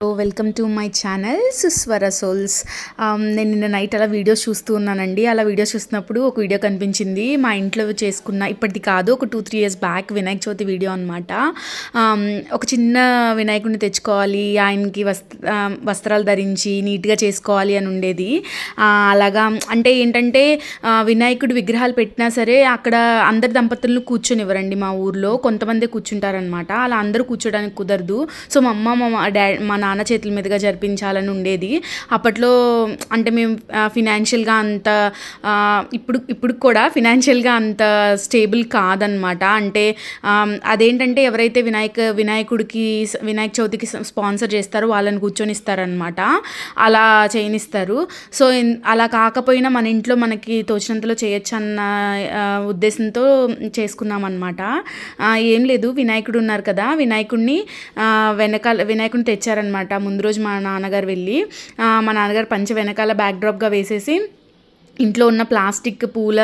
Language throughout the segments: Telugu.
Hello welcome to my channel Suswara souls నేను నిన్న నైట్ అలా వీడియోస్ చూస్తూ ఉన్నానండి. అలా వీడియోస్ చూస్తున్నప్పుడు ఒక వీడియో కనిపించింది. మా ఇంట్లో చేసుకున్న ఇప్పటిది కాదు ఒక two three years back Vinayaka Chavithi video అనమాట um, ఒక చిన్న వినాయకుడిని తెచ్చుకోవాలి ఆయనకి um, వస్త్రాలు ధరించి నీట్గా చేసుకోవాలి అని ఉండేది. అలాగా అంటే ఏంటంటే వినాయకుడి విగ్రహాలు పెట్టినా సరే అక్కడ అందరి దంపతులను కూర్చొనివ్వరండి మా ఊర్లో. కొంతమంది కూర్చుంటారనమాట అలా అందరూ కూర్చోడానికి కుదరదు. సో మా అమ్మ మా డాడీ మా నాన్న చేతుల మీదుగా జరిపించాలని ఉండేది. అప్పట్లో అంటే మేము ఫినాన్షియల్గా అంత ఇప్పుడు ఇప్పుడు కూడా ఫినాన్షియల్గా అంత స్టేబుల్ కాదనమాట అంటే అదేంటంటే ఎవరైతే వినాయక వినాయకుడికి వినాయక చవితికి స్పాన్సర్ చేస్తారో వాళ్ళని కూర్చొనిస్తారనమాట అలా చేయనిస్తారు. సో అలా కాకపోయినా మన ఇంట్లో మనకి తోచినంతలో చేయొచ్చు అన్న ఉద్దేశంతో చేసుకున్నామన్నమాట. ఏం లేదు. వినాయకుడు ఉన్నారు కదా. వినాయకుడిని వెనకాల వినాయకుడిని తెచ్చారనమాట ముందు రోజు మా నాన్నగారు వెళ్ళి ఆ, మా నాన్నగారు పంచ వెనకాల బ్యాక్ డ్రాప్గా వేసేసి ఇంట్లో ఉన్న ప్లాస్టిక్ పూల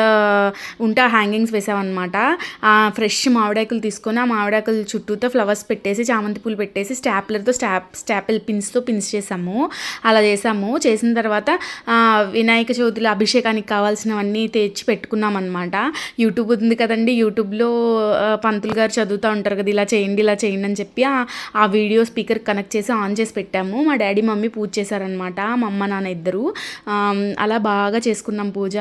ఉంటే హ్యాంగింగ్స్ వేసామన్నమాట ఆ ఫ్రెష్ మామిడాకులు తీసుకొని ఆ మామిడాకుల చుట్టూతో ఫ్లవర్స్ పెట్టేసి చామంతి పూలు పెట్టేసి స్టాప్లర్తో స్టాప్ స్టాపిల్ పిన్స్తో పిన్స్ చేసాము. అలా చేసాము. చేసిన తర్వాత వినాయక చవితిలో అభిషేకానికి కావాల్సినవన్నీ తెచ్చి పెట్టుకున్నాం అనమాట యూట్యూబ్ ఉంది కదండి. యూట్యూబ్లో పంతులు గారు చదువుతూ ఉంటారు కదా ఇలా చేయండి ఇలా చేయండి అని చెప్పి ఆ- వీడియో స్పీకర్ కనెక్ట్ చేసి ఆన్ చేసి పెట్టాము. మా డాడీ మమ్మీ పూజ చేశారనమాట మా అమ్మ నాన్న ఇద్దరు. అలా బాగా చేసుకున్నాం పూజ.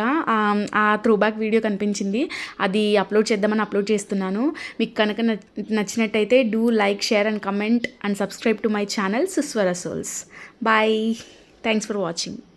ఆ త్రోబ్యాక్ వీడియో కనిపించింది. అది అప్లోడ్ చేద్దామని అప్లోడ్ చేస్తున్నాను. మీకు కనుక నచ్చినట్టయితే do like share and comment and subscribe to my channel Suswara souls bye thanks for watching